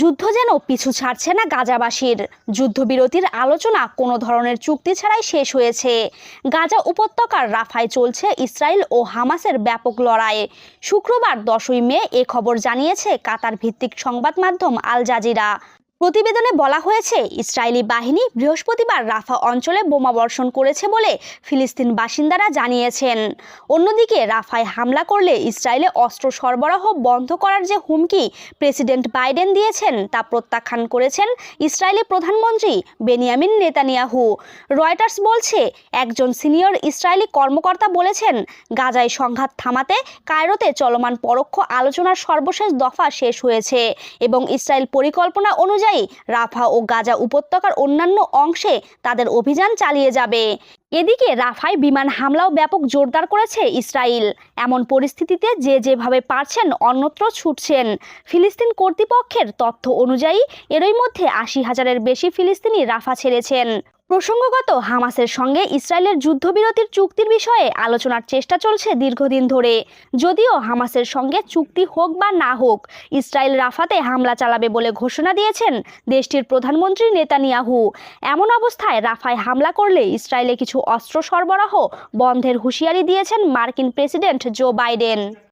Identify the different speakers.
Speaker 1: যুদ্ধ যেন পিছু ছাড়ছে না গাজাবাসীর যুদ্ধবিরতির আলোচনা কোনো ধরনের চুক্তি ছাড়াই শেষ হয়েছে গাজা উপত্যকার রাফায় চলছে ইসরায়েল ও হামাসের ব্যাপক লড়াই শুক্রবার দশই মে এ খবর জানিয়েছে কাতার ভিত্তিক সংবাদ মাধ্যম আল জাজিরা প্রতিবেদনে বলা হয়েছে ইসরায়েলি বাহিনী বৃহস্পতিবার রাফা অঞ্চলে বোমা বর্ষণ করেছে বলে ফিলিস্তিন বাসিন্দারা জানিয়েছেন অন্যদিকে রাফায় হামলা করলে ইসরায়েলে অস্ত্র সরবরাহ বন্ধ করার যে হুমকি প্রেসিডেন্ট বাইডেন দিয়েছেন তা প্রত্যাখ্যান করেছেন ইসরায়েলি প্রধানমন্ত্রী বেনিয়ামিন নেতানিয়াহু রয়টার্স বলছে একজন সিনিয়র ইসরায়েলি কর্মকর্তা বলেছেন গাজায় সংঘাত থামাতে কায়রোতে চলমান পরোক্ষ আলোচনার সর্বশেষ দফা শেষ হয়েছে এবং ইসরায়েল পরিকল্পনা অনুযায়ী অনুযায়ী রাফা ও গাজা উপত্যকার অন্যান্য অংশে তাদের অভিযান চালিয়ে যাবে এদিকে রাফায় বিমান হামলাও ব্যাপক জোরদার করেছে ইসরায়েল এমন পরিস্থিতিতে যে যেভাবে পারছেন অন্যত্র ছুটছেন ফিলিস্তিন কর্তৃপক্ষের তথ্য অনুযায়ী এরই মধ্যে আশি হাজারের বেশি ফিলিস্তিনি রাফা ছেড়েছেন প্রসঙ্গগত হামাসের সঙ্গে ইসরায়েলের যুদ্ধবিরতির চুক্তির বিষয়ে আলোচনার চেষ্টা চলছে দীর্ঘদিন ধরে যদিও হামাসের সঙ্গে চুক্তি হোক বা না হোক ইসরায়েল রাফাতে হামলা চালাবে বলে ঘোষণা দিয়েছেন দেশটির প্রধানমন্ত্রী নেতানিয়াহু এমন অবস্থায় রাফায় হামলা করলে ইসরায়েলে কিছু অস্ত্র সরবরাহ বন্ধের হুঁশিয়ারি দিয়েছেন মার্কিন প্রেসিডেন্ট জো বাইডেন